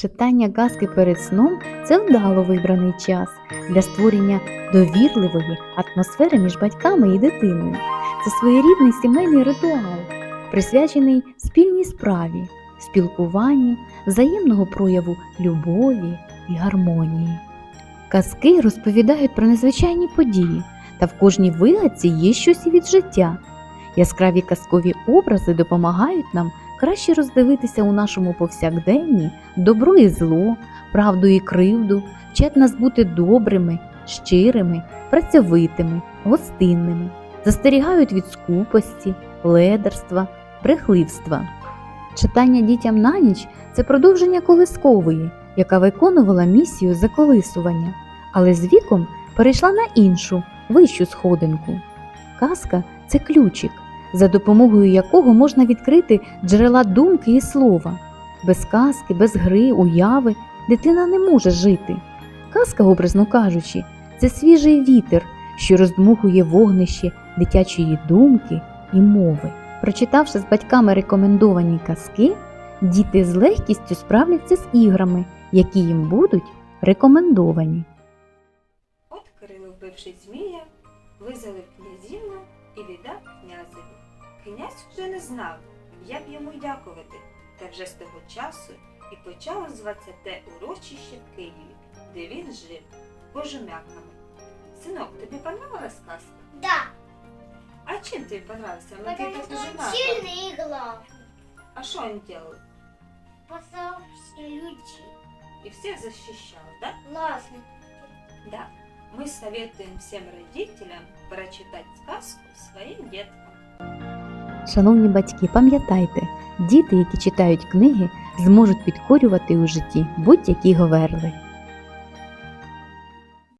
Читання казки перед сном це вдало вибраний час для створення довірливої атмосфери між батьками і дитиною. Це своєрідний сімейний ритуал, присвячений спільній справі, спілкуванню, взаємного прояву любові і гармонії. Казки розповідають про незвичайні події, та в кожній вигадці є щось від життя. Яскраві казкові образи допомагають нам краще роздивитися у нашому повсякденні добро і зло, правду і кривду, вчать нас бути добрими, щирими, працьовитими, гостинними, застерігають від скупості, ледерства, брехливства. Читання дітям на ніч це продовження колискової, яка виконувала місію заколисування, але з віком перейшла на іншу, вищу сходинку. Казка це ключик, за допомогою якого можна відкрити джерела думки і слова. Без казки, без гри, уяви дитина не може жити. Казка, образно кажучи, це свіжий вітер, що роздмухує вогнище дитячої думки і мови. Прочитавши з батьками рекомендовані казки, діти з легкістю справляться з іграми, які їм будуть рекомендовані. От Кирило, вбивши змія, визволив князівну і віддав князеві. Князь вже не знав, як йому дякувати, та вже з того часу і почало зватися те урочище в Києві, де він жив, кожум'яками. Синок, тобі понравилась казка? Да, А чим тобі понравився? Потому что он сильный и главный. А що він робив? Спасал все. І всіх захищав, так? Классно. Да. Мы советуем всем родителям прочитать сказку своим деткам. Шановні батьки, пам'ятайте, діти, які читають книги, зможуть підкорювати у житті будь-які говерли.